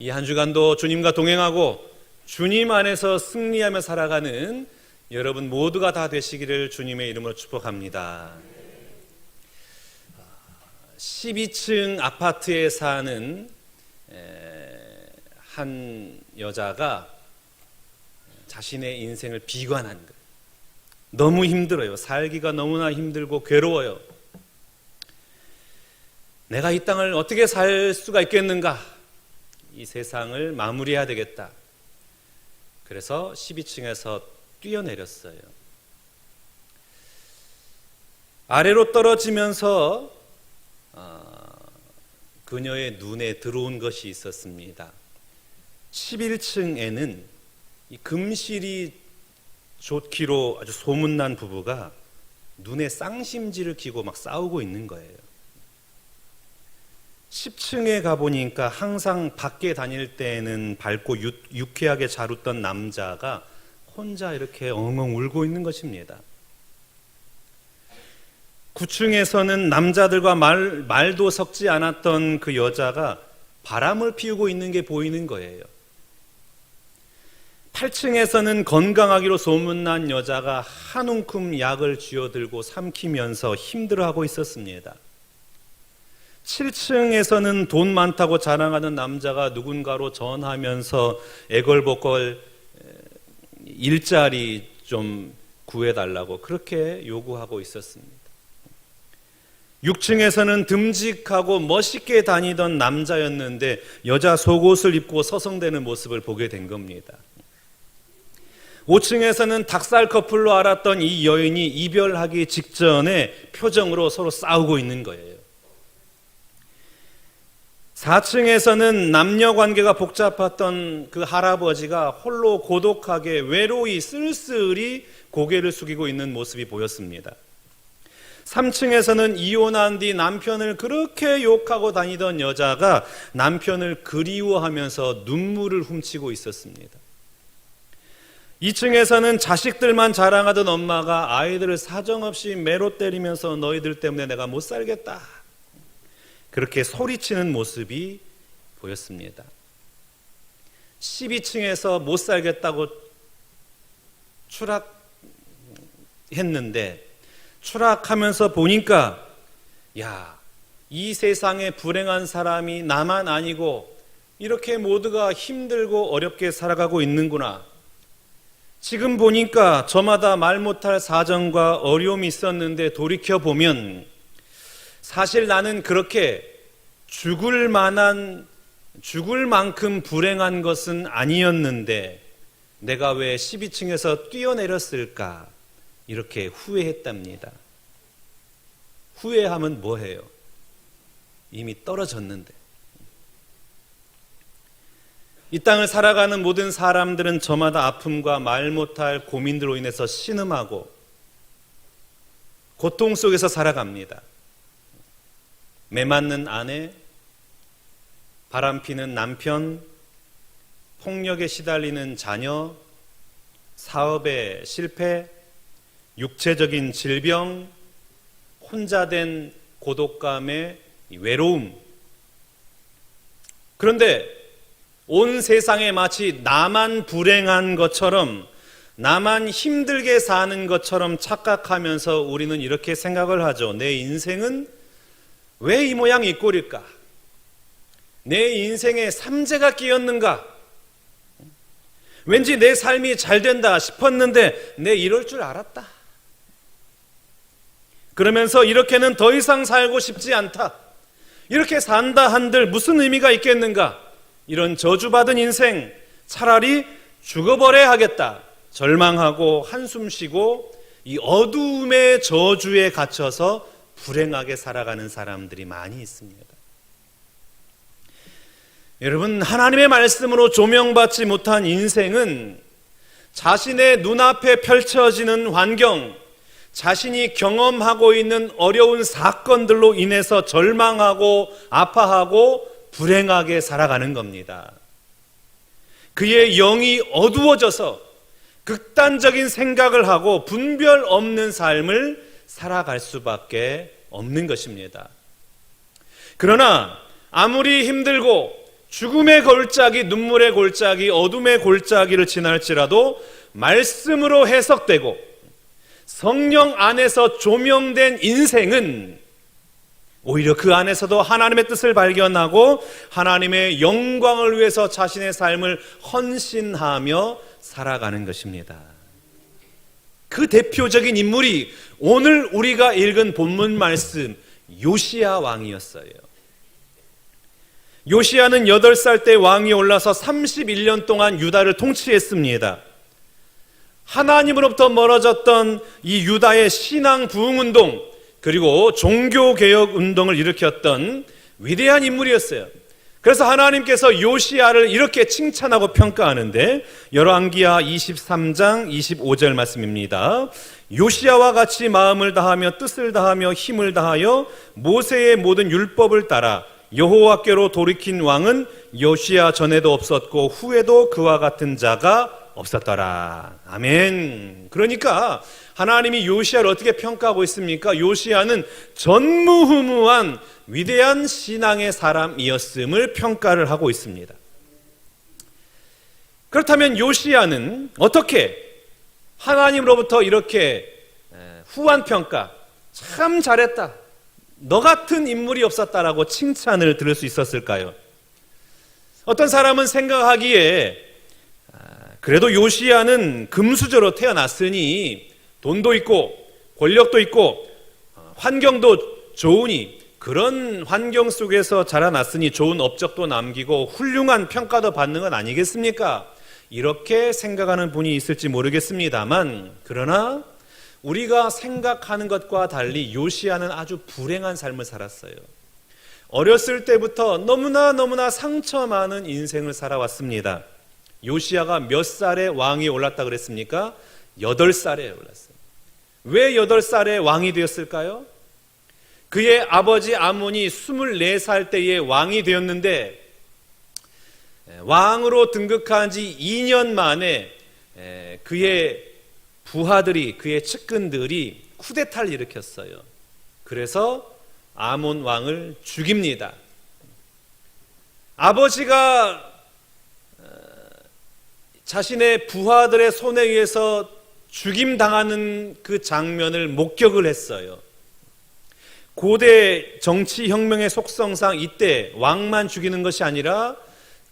이 한 주간도 주님과 동행하고 주님 안에서 승리하며 살아가는 여러분 모두가 다 되시기를 주님의 이름으로 축복합니다. 12층 아파트에 사는 한 여자가 자신의 인생을 비관한 거예요. 너무 힘들어요. 살기가 너무나 힘들고 괴로워요. 내가 이 땅을 어떻게 살 수가 있겠는가? 이 세상을 마무리해야 되겠다. 그래서 12층에서 뛰어내렸어요. 아래로 떨어지면서 어, 그녀의 눈에 들어온 것이 있었습니다. 11층에는 이 금실이 좋기로 아주 소문난 부부가 눈에 쌍심지를 끼고 막 싸우고 있는 거예요. 10층에 가보니까 항상 밖에 다닐 때는 밝고 유, 유쾌하게 잘 웃던 남자가 혼자 이렇게 엉엉 울고 있는 것입니다. 9층에서는 남자들과 말, 말도 섞지 않았던 그 여자가 바람을 피우고 있는 게 보이는 거예요. 8층에서는 건강하기로 소문난 여자가 한 움큼 약을 쥐어들고 삼키면서 힘들어하고 있었습니다. 7층에서는 돈 많다고 자랑하는 남자가 누군가로 전하면서 애걸복걸 일자리 좀 구해달라고 그렇게 요구하고 있었습니다. 6층에서는 듬직하고 멋있게 다니던 남자였는데 여자 속옷을 입고 서성대는 모습을 보게 된 겁니다. 5층에서는 닭살 커플로 알았던 이 여인이 이별하기 직전에 표정으로 서로 싸우고 있는 거예요. 4층에서는 남녀 관계가 복잡했던 그 할아버지가 홀로 고독하게 외로이 쓸쓸히 고개를 숙이고 있는 모습이 보였습니다. 3층에서는 이혼한 뒤 남편을 그렇게 욕하고 다니던 여자가 남편을 그리워하면서 눈물을 훔치고 있었습니다. 2층에서는 자식들만 자랑하던 엄마가 아이들을 사정없이 매로 때리면서 너희들 때문에 내가 못 살겠다. 그렇게 소리치는 모습이 보였습니다. 12층에서 못 살겠다고 추락했는데 추락하면서 보니까 야, 이 세상에 불행한 사람이 나만 아니고 이렇게 모두가 힘들고 어렵게 살아가고 있는구나. 지금 보니까 저마다 말 못할 사정과 어려움이 있었는데 돌이켜 보면 사실 나는 그렇게 죽을 만한 죽을 만큼 불행한 것은 아니었는데 내가 왜 12층에서 뛰어내렸을까 이렇게 후회했답니다. 후회하면 뭐해요? 이미 떨어졌는데. 이 땅을 살아가는 모든 사람들은 저마다 아픔과 말 못할 고민들로 인해서 신음하고 고통 속에서 살아갑니다. 매맞는 아내, 바람피는 남편, 폭력에 시달리는 자녀, 사업의 실패, 육체적인 질병, 혼자 된 고독감의 외로움. 그런데 온 세상에 마치 나만 불행한 것처럼 나만 힘들게 사는 것처럼 착각하면서 우리는 이렇게 생각을 하죠. 내 인생은 왜 이 모양 이 꼴일까? 내 인생에 삼재가 끼었는가? 왠지 내 삶이 잘 된다 싶었는데 내 이럴 줄 알았다. 그러면서 이렇게는 더 이상 살고 싶지 않다. 이렇게 산다 한들 무슨 의미가 있겠는가? 이런 저주받은 인생 차라리 죽어버려야 하겠다. 절망하고 한숨 쉬고 이 어두움의 저주에 갇혀서 불행하게 살아가는 사람들이 많이 있습니다. 여러분, 하나님의 말씀으로 조명받지 못한 인생은 자신의 눈앞에 펼쳐지는 환경, 자신이 경험하고 있는 어려운 사건들로 인해서 절망하고 아파하고 불행하게 살아가는 겁니다. 그의 영이 어두워져서 극단적인 생각을 하고 분별 없는 삶을 살아갈 수밖에 없는 것입니다. 그러나 아무리 힘들고 죽음의 골짜기, 눈물의 골짜기, 어둠의 골짜기를 지날지라도 말씀으로 해석되고 성령 안에서 조명된 인생은 오히려 그 안에서도 하나님의 뜻을 발견하고 하나님의 영광을 위해서 자신의 삶을 헌신하며 살아가는 것입니다. 그 대표적인 인물이 오늘 우리가 읽은 본문 말씀 요시야 왕이었어요. 요시야는 8살 때 왕이 올라서 31년 동안 유다를 통치했습니다. 하나님으로부터 멀어졌던 이 유다의 신앙 부흥 운동 그리고 종교 개혁 운동을 일으켰던 위대한 인물이었어요. 그래서 하나님께서 요시야를 이렇게 칭찬하고 평가하는데 열왕기하 23장 25절 말씀입니다. 요시야와 같이 마음을 다하며 뜻을 다하며 힘을 다하여 모세의 모든 율법을 따라 여호와께로 돌이킨 왕은 요시야 전에도 없었고 후에도 그와 같은 자가 없었더라. 아멘. 그러니까 하나님이 요시야를 어떻게 평가하고 있습니까? 요시야는 전무후무한 위대한 신앙의 사람이었음을 평가를 하고 있습니다. 그렇다면 요시야는 어떻게 하나님으로부터 이렇게 후한 평가, 참 잘했다. 너 같은 인물이 없었다라고 칭찬을 들을 수 있었을까요? 어떤 사람은 생각하기에 그래도 요시야는 금수저로 태어났으니 돈도 있고 권력도 있고 환경도 좋으니 그런 환경 속에서 자라났으니 좋은 업적도 남기고 훌륭한 평가도 받는 건 아니겠습니까? 이렇게 생각하는 분이 있을지 모르겠습니다만 그러나 우리가 생각하는 것과 달리 요시야는 아주 불행한 삶을 살았어요. 어렸을 때부터 너무나 너무나 상처 많은 인생을 살아왔습니다. 요시야가 몇 살에 왕이 올랐다 그랬습니까? 여덟 살에 올랐어요. 왜 여덟 살에 왕이 되었을까요? 그의 아버지 아몬이 24살 때에 왕이 되었는데 왕으로 등극한 지 2년 만에 그의 부하들이 그의 측근들이 쿠데타를 일으켰어요. 그래서 아몬 왕을 죽입니다. 아버지가 자신의 부하들의 손에 의해서 죽임 당하는 그 장면을 목격을 했어요. 고대 정치 혁명의 속성상 이때 왕만 죽이는 것이 아니라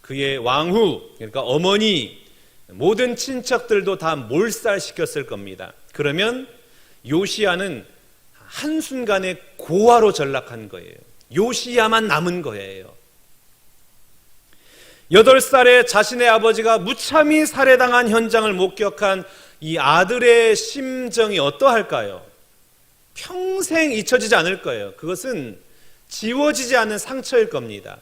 그의 왕후, 그러니까 어머니, 모든 친척들도 다 몰살시켰을 겁니다. 그러면 요시야는 한순간에 고아로 전락한 거예요. 요시야만 남은 거예요. 여덟 살에 자신의 아버지가 무참히 살해당한 현장을 목격한 이 아들의 심정이 어떠할까요? 평생 잊혀지지 않을 거예요. 그것은 지워지지 않는 상처일 겁니다.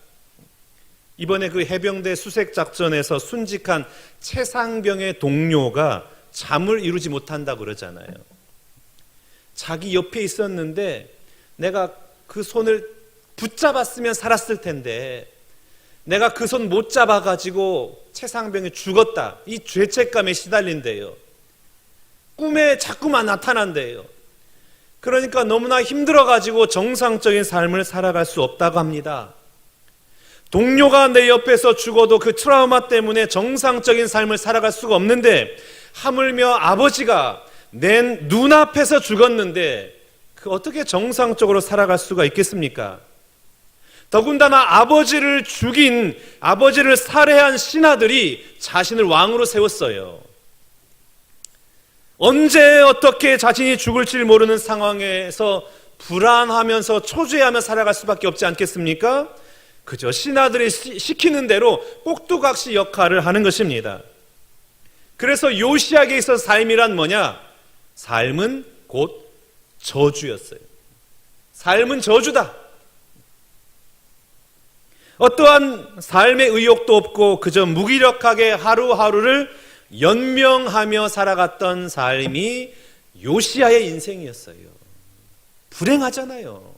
이번에 그 해병대 수색 작전에서 순직한 최상병의 동료가 잠을 이루지 못한다 그러잖아요. 자기 옆에 있었는데 내가 그 손을 붙잡았으면 살았을 텐데 내가 그 손 못 잡아가지고 최상병이 죽었다. 이 죄책감에 시달린대요. 꿈에 자꾸만 나타난대요. 그러니까 너무나 힘들어가지고 정상적인 삶을 살아갈 수 없다고 합니다. 동료가 내 옆에서 죽어도 그 트라우마 때문에 정상적인 삶을 살아갈 수가 없는데 하물며 아버지가 내 눈앞에서 죽었는데 그 어떻게 정상적으로 살아갈 수가 있겠습니까? 더군다나 아버지를 죽인 아버지를 살해한 신하들이 자신을 왕으로 세웠어요. 언제 어떻게 자신이 죽을지 모르는 상황에서 불안하면서 초조해하며 살아갈 수밖에 없지 않겠습니까? 그저 신하들이 시키는 대로 꼭두각시 역할을 하는 것입니다. 그래서 요시약에 있어 삶이란 뭐냐? 삶은 곧 저주였어요. 삶은 저주다. 어떠한 삶의 의욕도 없고 그저 무기력하게 하루하루를 연명하며 살아갔던 삶이 요시야의 인생이었어요. 불행하잖아요.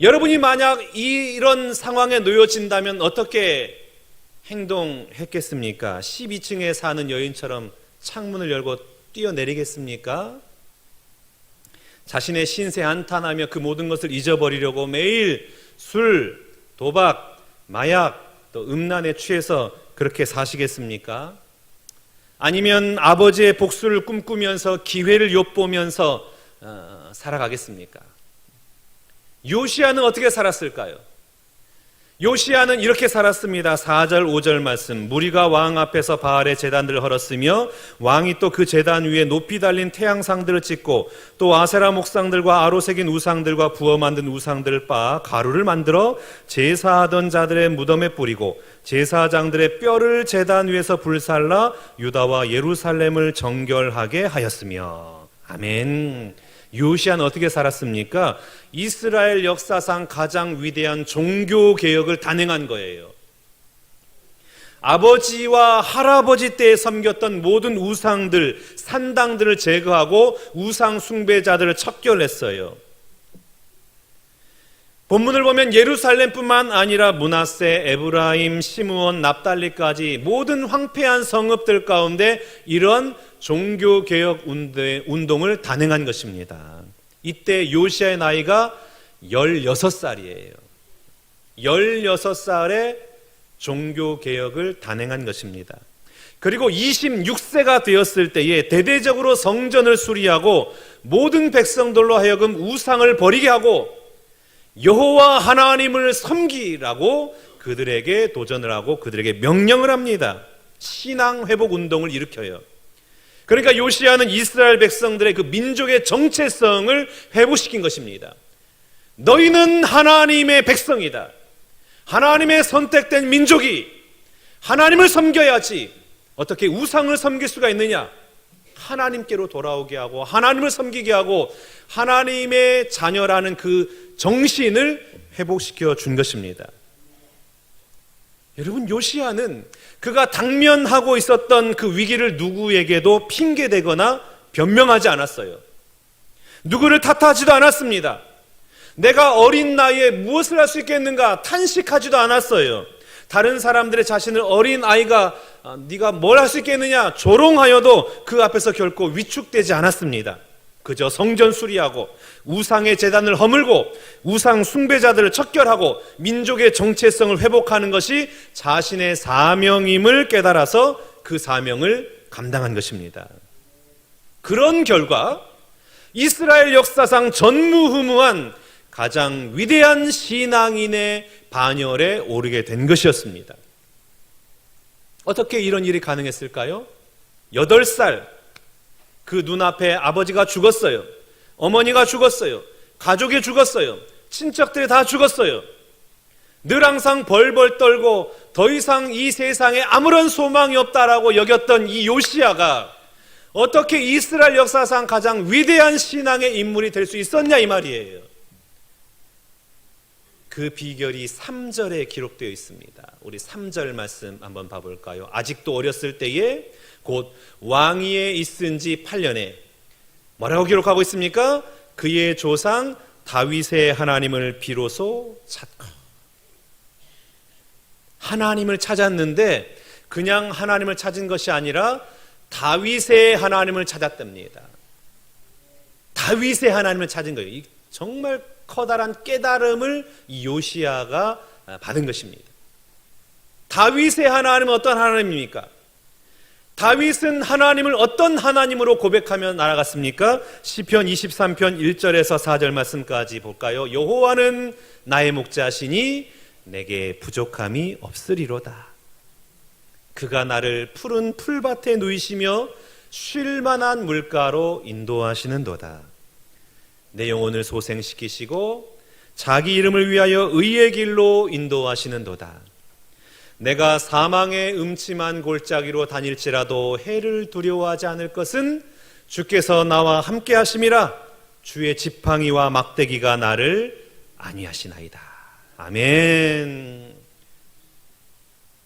여러분이 만약 이런 상황에 놓여진다면 어떻게 행동했겠습니까? 12층에 사는 여인처럼 창문을 열고 뛰어내리겠습니까? 자신의 신세 한탄하며 그 모든 것을 잊어버리려고 매일 술, 도박, 마약 또 음란에 취해서 그렇게 사시겠습니까? 아니면 아버지의 복수를 꿈꾸면서 기회를 엿보면서 어, 살아가겠습니까? 요시아는 어떻게 살았을까요? 요시아는 이렇게 살았습니다. 4절 5절 말씀. 무리가 왕 앞에서 바알의 제단들을 헐었으며 왕이 또그 제단 위에 높이 달린 태양상들을 찍고 또 아세라 목상들과 아로 새긴 우상들과 부어 만든 우상들을 빻아 가루를 만들어 제사하던 자들의 무덤에 뿌리고 제사장들의 뼈를 제단 위에서 불살라 유다와 예루살렘을 정결하게 하였으며 아멘. 요시아는 어떻게 살았습니까? 이스라엘 역사상 가장 위대한 종교 개혁을 단행한 거예요. 아버지와 할아버지 때에 섬겼던 모든 우상들, 산당들을 제거하고 우상 숭배자들을 척결했어요. 본문을 보면 예루살렘뿐만 아니라 문하세, 에브라임, 시므온, 납달리까지 모든 황폐한 성읍들 가운데 이런 종교 개혁 운동을 단행한 것입니다. 이때 요시아의 나이가 16살이에요. 16살에 종교 개혁을 단행한 것입니다. 그리고 26세가 되었을 때에 대대적으로 성전을 수리하고 모든 백성들로 하여금 우상을 버리게 하고 여호와 하나님을 섬기라고 그들에게 도전을 하고 그들에게 명령을 합니다. 신앙 회복 운동을 일으켜요. 그러니까 요시아는 이스라엘 백성들의 그 민족의 정체성을 회복시킨 것입니다. 너희는 하나님의 백성이다. 하나님의 선택된 민족이 하나님을 섬겨야지 어떻게 우상을 섬길 수가 있느냐? 하나님께로 돌아오게 하고 하나님을 섬기게 하고 하나님의 자녀라는 그 정신을 회복시켜 준 것입니다. 여러분 요시아는 그가 당면하고 있었던 그 위기를 누구에게도 핑계대거나 변명하지 않았어요. 누구를 탓하지도 않았습니다. 내가 어린 나이에 무엇을 할 수 있겠는가 탄식하지도 않았어요. 다른 사람들의 자신을 어린 아이가 아, 네가 뭘 할 수 있겠느냐 조롱하여도 그 앞에서 결코 위축되지 않았습니다. 그저 성전 수리하고 우상의 재단을 허물고 우상 숭배자들을 척결하고 민족의 정체성을 회복하는 것이 자신의 사명임을 깨달아서 그 사명을 감당한 것입니다. 그런 결과 이스라엘 역사상 전무후무한 가장 위대한 신앙인의 반열에 오르게 된 것이었습니다. 어떻게 이런 일이 가능했을까요? 8살 그 눈앞에 아버지가 죽었어요. 어머니가 죽었어요. 가족이 죽었어요. 친척들이 다 죽었어요. 늘 항상 벌벌 떨고 더 이상 이 세상에 아무런 소망이 없다라고 여겼던 이 요시아가 어떻게 이스라엘 역사상 가장 위대한 신앙의 인물이 될 수 있었냐 이 말이에요. 그 비결이 3절에 기록되어 있습니다. 우리 3절 말씀 한번 봐볼까요? 아직도 어렸을 때에 곧 왕위에 있은 지 8년에 뭐라고 기록하고 있습니까? 그의 조상 다윗의 하나님을 비로소 찾고 하나님을 찾았는데 그냥 하나님을 찾은 것이 아니라 다윗의 하나님을 찾았답니다. 다윗의 하나님을 찾은 거예요. 정말 커다란 깨달음을 요시아가 받은 것입니다. 다윗의 하나님은 어떤 하나님입니까? 다윗은 하나님을 어떤 하나님으로 고백하며 날아갔습니까? 시편 23편 1절에서 4절 말씀까지 볼까요? 여호와는 나의 목자시니 내게 부족함이 없으리로다. 그가 나를 푸른 풀밭에 누이시며 쉴 만한 물가로 인도하시는도다. 내 영혼을 소생시키시고 자기 이름을 위하여 의의 길로 인도하시는도다. 내가 사망의 음침한 골짜기로 다닐지라도 해를 두려워하지 않을 것은 주께서 나와 함께 하심이라 주의 지팡이와 막대기가 나를 안위하시나이다. 아멘.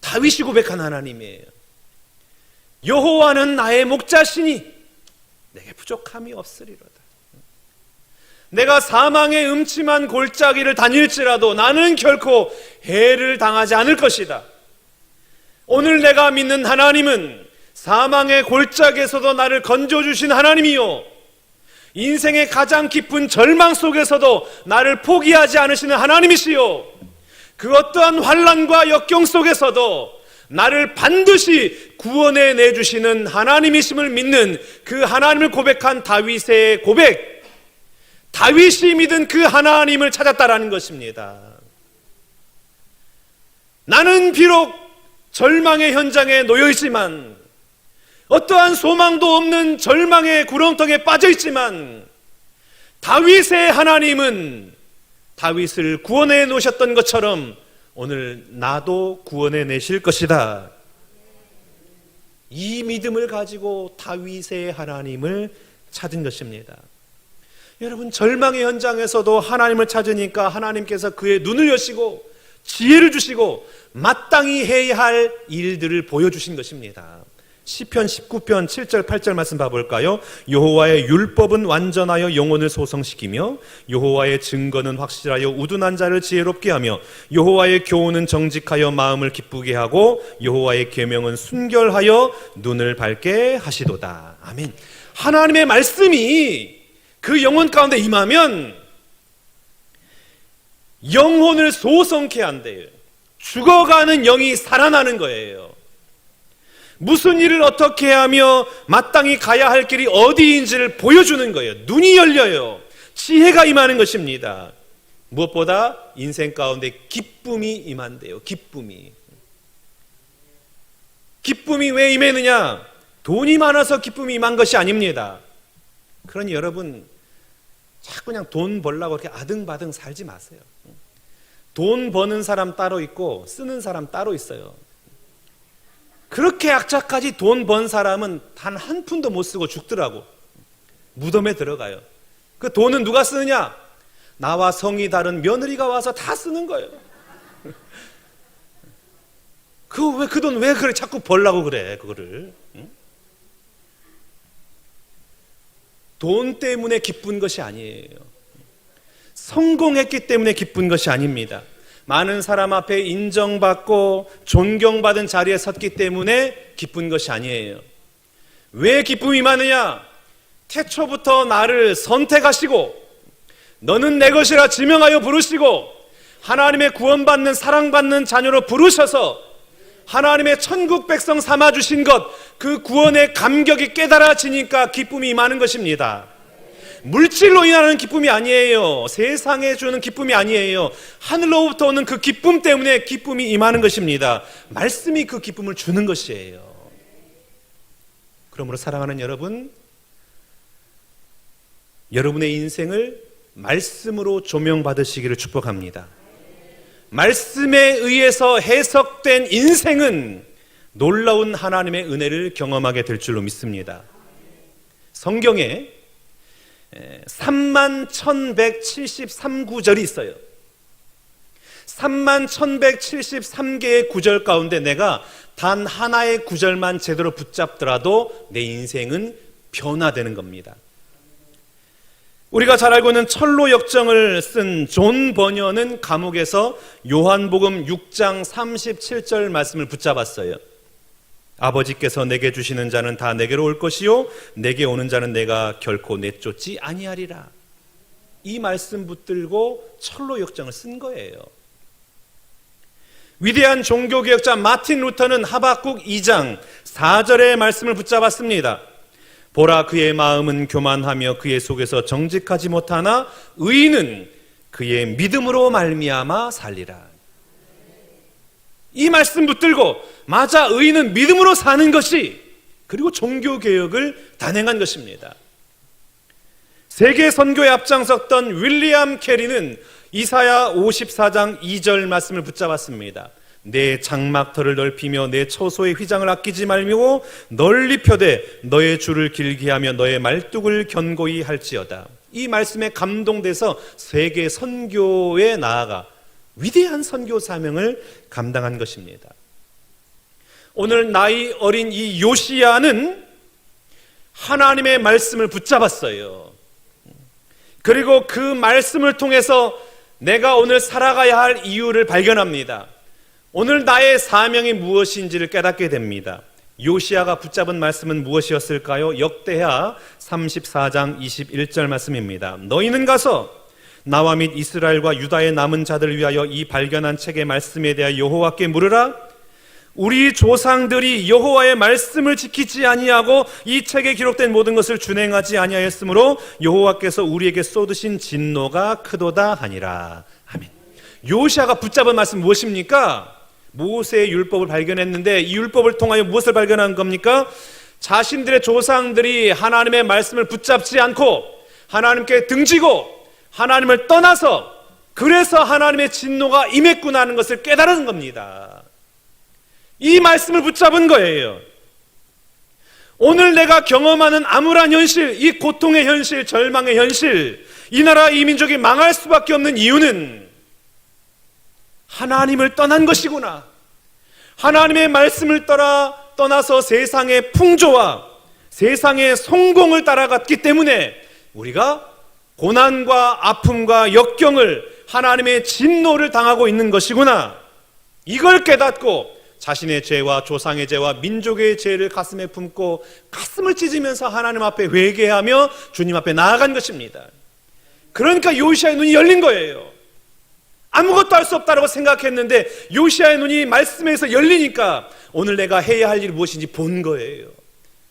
다윗이 고백한 하나님이에요. 여호와는 나의 목자시니 내게 부족함이 없으리로다. 내가 사망의 음침한 골짜기를 다닐지라도 나는 결코 해를 당하지 않을 것이다. 오늘 내가 믿는 하나님은 사망의 골짜기에서도 나를 건져주신 하나님이요. 인생의 가장 깊은 절망 속에서도 나를 포기하지 않으시는 하나님이시요. 그 어떠한 환란과 역경 속에서도 나를 반드시 구원해 내주시는 하나님이심을 믿는 그 하나님을 고백한 다윗의 고백. 다윗이 믿은 그 하나님을 찾았다라는 것입니다. 나는 비록 절망의 현장에 놓여 있지만 어떠한 소망도 없는 절망의 구렁텅이에 빠져 있지만 다윗의 하나님은 다윗을 구원해 놓으셨던 것처럼 오늘 나도 구원해 내실 것이다. 이 믿음을 가지고 다윗의 하나님을 찾은 것입니다. 여러분 절망의 현장에서도 하나님을 찾으니까 하나님께서 그의 눈을 여시고 지혜를 주시고 마땅히 해야 할 일들을 보여주신 것입니다. 시편 19편 7절 8절 말씀 봐볼까요? 여호와의 율법은 완전하여 영혼을 소성시키며 여호와의 증거는 확실하여 우둔한 자를 지혜롭게 하며 여호와의 교훈은 정직하여 마음을 기쁘게 하고 여호와의 계명은 순결하여 눈을 밝게 하시도다. 아멘. 하나님의 말씀이 그 영혼 가운데 임하면 영혼을 소성케 한대요. 죽어가는 영이 살아나는 거예요. 무슨 일을 어떻게 하며 마땅히 가야 할 길이 어디인지를 보여주는 거예요. 눈이 열려요. 지혜가 임하는 것입니다. 무엇보다 인생 가운데 기쁨이 임한대요. 기쁨이. 기쁨이 왜 임했느냐? 돈이 많아서 기쁨이 임한 것이 아닙니다. 그러니 여러분, 자꾸 그냥 돈 벌라고 이렇게 아등바등 살지 마세요. 돈 버는 사람 따로 있고 쓰는 사람 따로 있어요. 그렇게 악착까지 돈 번 사람은 단 한 푼도 못 쓰고 죽더라고. 무덤에 들어가요. 그 돈은 누가 쓰느냐? 나와 성이 다른 며느리가 와서 다 쓰는 거예요. 그 왜 그 돈 왜 그래 자꾸 벌라고 그래 그거를? 응? 돈 때문에 기쁜 것이 아니에요. 성공했기 때문에 기쁜 것이 아닙니다. 많은 사람 앞에 인정받고 존경받은 자리에 섰기 때문에 기쁜 것이 아니에요. 왜 기쁨이 많으냐? 태초부터 나를 선택하시고 너는 내 것이라 지명하여 부르시고 하나님의 구원받는 사랑받는 자녀로 부르셔서 하나님의 천국 백성 삼아 주신 것 그 구원의 감격이 깨달아지니까 기쁨이 많은 것입니다. 물질로 인하는 기쁨이 아니에요. 세상에 주는 기쁨이 아니에요. 하늘로부터 오는 그 기쁨 때문에 기쁨이 임하는 것입니다. 말씀이 그 기쁨을 주는 것이에요. 그러므로 사랑하는 여러분, 여러분의 인생을 말씀으로 조명받으시기를 축복합니다. 말씀에 의해서 해석된 인생은 놀라운 하나님의 은혜를 경험하게 될 줄로 믿습니다. 성경에 3만 1173구절이 있어요. 3만 1173개의 구절 가운데 내가 단 하나의 구절만 제대로 붙잡더라도 내 인생은 변화되는 겁니다. 우리가 잘 알고 있는 철로 역정을 쓴 존 버녀는 감옥에서 요한복음 6장 37절 말씀을 붙잡았어요. 아버지께서 내게 주시는 자는 다 내게로 올 것이요 내게 오는 자는 내가 결코 내쫓지 아니하리라. 이 말씀 붙들고 철로 역정을 쓴 거예요. 위대한 종교개혁자 마틴 루터는 하박국 2장 4절의 말씀을 붙잡았습니다. 보라 그의 마음은 교만하며 그의 속에서 정직하지 못하나 의인은 그의 믿음으로 말미암아 살리라. 이 말씀 붙들고 맞아 의인은 믿음으로 사는 것이 그리고 종교 개혁을 단행한 것입니다. 세계 선교에 앞장섰던 윌리엄 캐리는 이사야 54장 2절 말씀을 붙잡았습니다. 내 장막터를 넓히며 내 처소의 휘장을 아끼지 말고 널리 펴되 너의 줄을 길게 하며 너의 말뚝을 견고히 할지어다. 이 말씀에 감동돼서 세계 선교에 나아가 위대한 선교 사명을 감당한 것입니다. 오늘 나이 어린 이 요시야는 하나님의 말씀을 붙잡았어요. 그리고 그 말씀을 통해서 내가 오늘 살아가야 할 이유를 발견합니다. 오늘 나의 사명이 무엇인지를 깨닫게 됩니다. 요시아가 붙잡은 말씀은 무엇이었을까요? 역대하 34장 21절 말씀입니다. 너희는 가서 나와 및 이스라엘과 유다의 남은 자들을 위하여 이 발견한 책의 말씀에 대하여 여호와께 물으라. 우리 조상들이 여호와의 말씀을 지키지 아니하고 이 책에 기록된 모든 것을 준행하지 아니하였으므로 여호와께서 우리에게 쏟으신 진노가 크도다 하니라. 아멘. 요시아가 붙잡은 말씀 무엇입니까? 모세의 율법을 발견했는데 이 율법을 통하여 무엇을 발견한 겁니까? 자신들의 조상들이 하나님의 말씀을 붙잡지 않고 하나님께 등지고 하나님을 떠나서 그래서 하나님의 진노가 임했구나 하는 것을 깨달은 겁니다. 이 말씀을 붙잡은 거예요. 오늘 내가 경험하는 암울한 현실, 이 고통의 현실, 절망의 현실, 이 나라 이 민족이 망할 수밖에 없는 이유는 하나님을 떠난 것이구나. 하나님의 말씀을 떠나 떠나서 세상의 풍조와 세상의 성공을 따라갔기 때문에 우리가 고난과 아픔과 역경을 하나님의 진노를 당하고 있는 것이구나. 이걸 깨닫고 자신의 죄와 조상의 죄와 민족의 죄를 가슴에 품고 가슴을 찢으면서 하나님 앞에 회개하며 주님 앞에 나아간 것입니다. 그러니까 요시아의 눈이 열린 거예요. 아무것도 할 수 없다고 생각했는데 요시아의 눈이 말씀에서 열리니까 오늘 내가 해야 할 일이 무엇인지 본 거예요.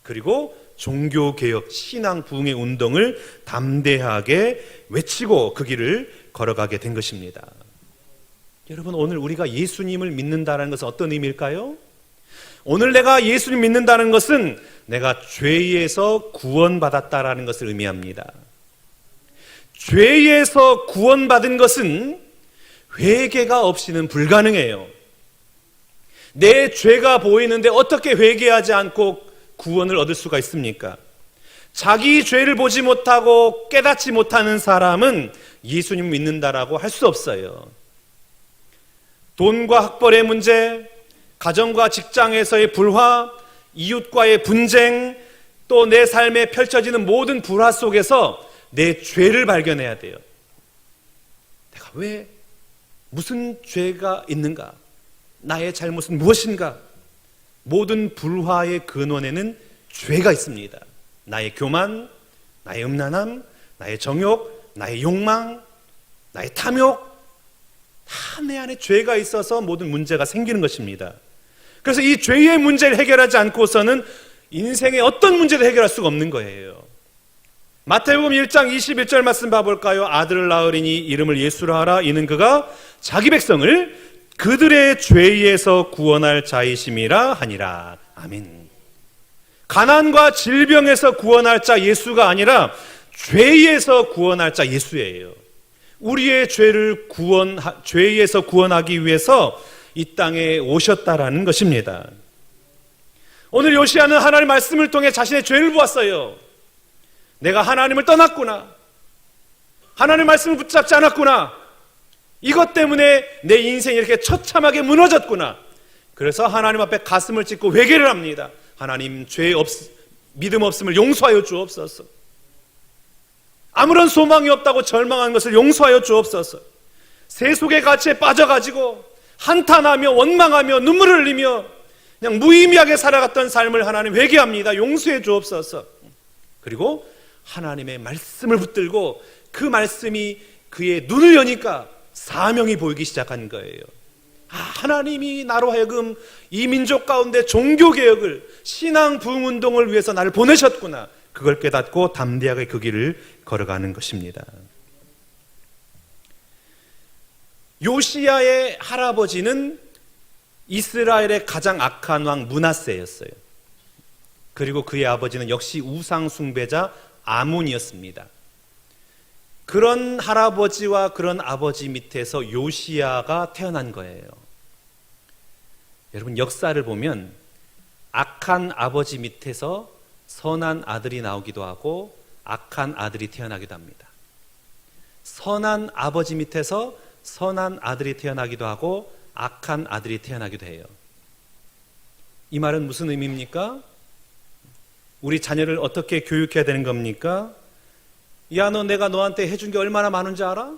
그리고 종교 개혁, 신앙 부흥의 운동을 담대하게 외치고 그 길을 걸어가게 된 것입니다. 여러분 오늘 우리가 예수님을 믿는다는 것은 어떤 의미일까요? 오늘 내가 예수님 믿는다는 것은 내가 죄에서 구원받았다라는 것을 의미합니다. 죄에서 구원받은 것은 회개가 없이는 불가능해요. 내 죄가 보이는데 어떻게 회개하지 않고 구원을 얻을 수가 있습니까? 자기 죄를 보지 못하고 깨닫지 못하는 사람은 예수님 믿는다라고 할 수 없어요. 돈과 학벌의 문제, 가정과 직장에서의 불화, 이웃과의 분쟁, 또 내 삶에 펼쳐지는 모든 불화 속에서 내 죄를 발견해야 돼요. 내가 왜 무슨 죄가 있는가? 나의 잘못은 무엇인가? 모든 불화의 근원에는 죄가 있습니다. 나의 교만, 나의 음란함, 나의 정욕, 나의 욕망, 나의 탐욕, 다 내 안에 죄가 있어서 모든 문제가 생기는 것입니다. 그래서 이 죄의 문제를 해결하지 않고서는 인생의 어떤 문제도 해결할 수가 없는 거예요. 마태복음 1장 21절 말씀 봐볼까요? 아들을 낳으리니 이름을 예수라 하라. 이는 그가 자기 백성을 그들의 죄에서 구원할 자이심이라 하니라. 아멘. 가난과 질병에서 구원할 자 예수가 아니라 죄에서 구원할 자 예수예요. 우리의 죄를 구원 죄에서 구원하기 위해서 이 땅에 오셨다라는 것입니다. 오늘 요시아는 하나님의 말씀을 통해 자신의 죄를 보았어요. 내가 하나님을 떠났구나. 하나님의 말씀을 붙잡지 않았구나. 이것 때문에 내 인생이 이렇게 처참하게 무너졌구나. 그래서 하나님 앞에 가슴을 찢고 회개를 합니다. 하나님 죄 없, 믿음 없음을 용서하여 주옵소서. 아무런 소망이 없다고 절망한 것을 용서하여 주옵소서. 세속의 가치에 빠져가지고 한탄하며 원망하며 눈물을 흘리며 그냥 무의미하게 살아갔던 삶을 하나님 회개합니다. 용서해 주옵소서. 그리고 하나님의 말씀을 붙들고 그 말씀이 그의 눈을 여니까 사명이 보이기 시작한 거예요. 아, 하나님이 나로 하여금 이 민족 가운데 종교 개혁을 신앙 부흥 운동을 위해서 나를 보내셨구나. 그걸 깨닫고 담대하게 그 길을 걸어가는 것입니다. 요시야의 할아버지는 이스라엘의 가장 악한 왕 문하세였어요. 그리고 그의 아버지는 역시 우상 숭배자 아몬이었습니다. 그런 할아버지와 그런 아버지 밑에서 요시야가 태어난 거예요. 여러분 역사를 보면 악한 아버지 밑에서 선한 아들이 나오기도 하고 악한 아들이 태어나기도 합니다. 선한 아버지 밑에서 선한 아들이 태어나기도 하고 악한 아들이 태어나기도 해요. 이 말은 무슨 의미입니까? 우리 자녀를 어떻게 교육해야 되는 겁니까? 야, 너 내가 너한테 해준 게 얼마나 많은지 알아?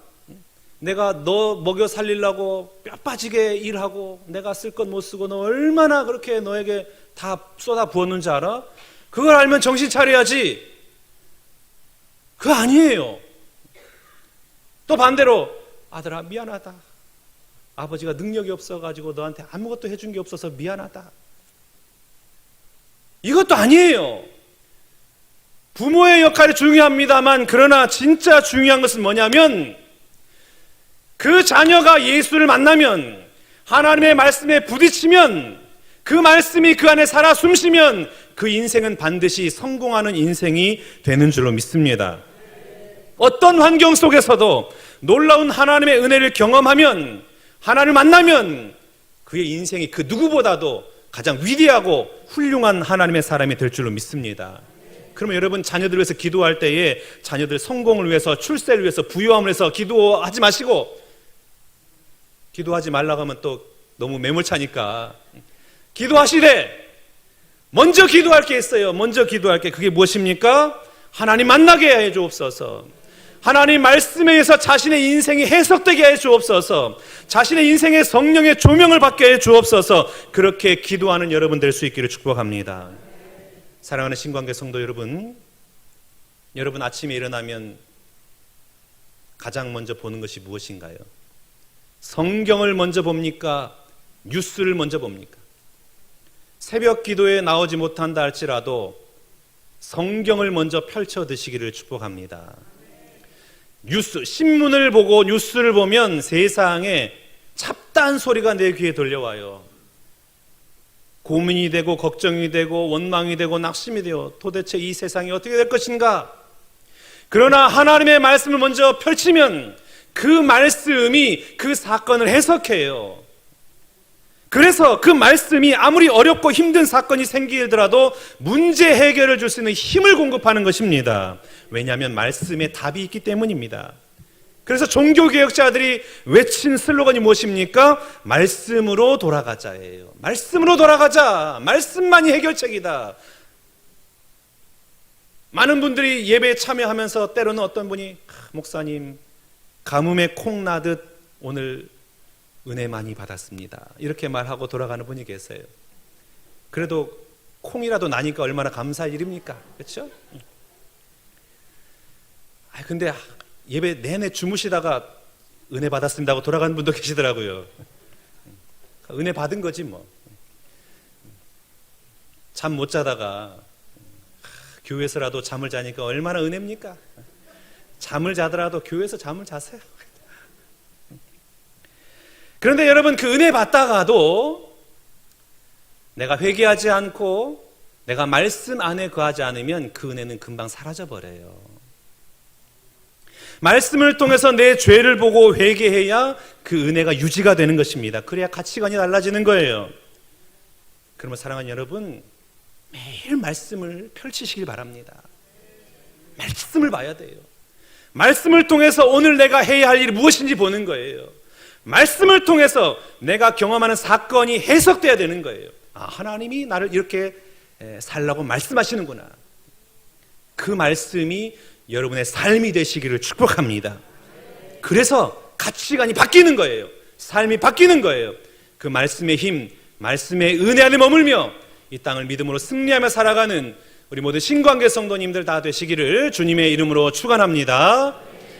내가 너 먹여 살리려고 뼈 빠지게 일하고 내가 쓸것못 쓰고 너 얼마나 그렇게 너에게 다 쏟아 부었는지 알아? 그걸 알면 정신 차려야지. 그거 아니에요. 또 반대로 아들아 미안하다. 아버지가 능력이 없어가지고 너한테 아무것도 해준 게 없어서 미안하다. 이것도 아니에요. 부모의 역할이 중요합니다만 그러나 진짜 중요한 것은 뭐냐면 그 자녀가 예수를 만나면 하나님의 말씀에 부딪히면 그 말씀이 그 안에 살아 숨쉬면 그 인생은 반드시 성공하는 인생이 되는 줄로 믿습니다. 어떤 환경 속에서도 놀라운 하나님의 은혜를 경험하면 하나님을 만나면 그의 인생이 그 누구보다도 가장 위대하고 훌륭한 하나님의 사람이 될 줄로 믿습니다. 그러면 여러분 자녀들 위해서 기도할 때에 자녀들 성공을 위해서 출세를 위해서 부유함을 위해서 기도하지 마시고 기도하지 말라고 하면 또 너무 매몰차니까. 기도하시래 먼저 기도할 게 있어요. 먼저 기도할 게 그게 무엇입니까? 하나님 만나게 해 주옵소서. 하나님 말씀에 의해서 자신의 인생이 해석되게 해 주옵소서. 자신의 인생의 성령의 조명을 받게 해 주옵소서. 그렇게 기도하는 여러분 될 수 있기를 축복합니다 사랑하는 신관계 성도 여러분 여러분 아침에 일어나면 가장 먼저 보는 것이 무엇인가요? 성경을 먼저 봅니까? 뉴스를 먼저 봅니까? 새벽 기도에 나오지 못한다 할지라도 성경을 먼저 펼쳐 드시기를 축복합니다. 뉴스, 신문을 보고 뉴스를 보면 세상에 찹단 소리가 내 귀에 들려와요. 고민이 되고 걱정이 되고 원망이 되고 낙심이 되어 도대체 이 세상이 어떻게 될 것인가? 그러나 하나님의 말씀을 먼저 펼치면 그 말씀이 그 사건을 해석해요. 그래서 그 말씀이 아무리 어렵고 힘든 사건이 생기더라도 문제 해결을 줄 수 있는 힘을 공급하는 것입니다. 왜냐하면 말씀에 답이 있기 때문입니다. 그래서 종교개혁자들이 외친 슬로건이 무엇입니까? 말씀으로 돌아가자예요. 말씀으로 돌아가자. 말씀만이 해결책이다. 많은 분들이 예배에 참여하면서 때로는 어떤 분이 아, 목사님 가뭄에 콩 나듯 오늘 은혜 많이 받았습니다. 이렇게 말하고 돌아가는 분이 계세요. 그래도 콩이라도 나니까 얼마나 감사할 일입니까? 그렇죠? 아 근데 예배 내내 주무시다가 은혜 받았습니다 하고 돌아가는 분도 계시더라고요. 은혜 받은 거지 뭐. 잠 못 자다가 교회에서라도 잠을 자니까 얼마나 은혜입니까? 잠을 자더라도 교회에서 잠을 자세요. 그런데 여러분 그 은혜 받다가도 내가 회개하지 않고 내가 말씀 안에 거하지 않으면 그 은혜는 금방 사라져 버려요. 말씀을 통해서 내 죄를 보고 회개해야 그 은혜가 유지가 되는 것입니다. 그래야 가치관이 달라지는 거예요. 그러면 사랑하는 여러분, 매일 말씀을 펼치시길 바랍니다. 말씀을 봐야 돼요. 말씀을 통해서 오늘 내가 해야 할 일이 무엇인지 보는 거예요. 말씀을 통해서 내가 경험하는 사건이 해석돼야 되는 거예요. 아, 하나님이 나를 이렇게 살라고 말씀하시는구나. 그 말씀이 여러분의 삶이 되시기를 축복합니다. 그래서 가치관이 바뀌는 거예요. 삶이 바뀌는 거예요. 그 말씀의 힘, 말씀의 은혜 안에 머물며 이 땅을 믿음으로 승리하며 살아가는 우리 모두 신관계 성도님들 다 되시기를 주님의 이름으로 축원합니다.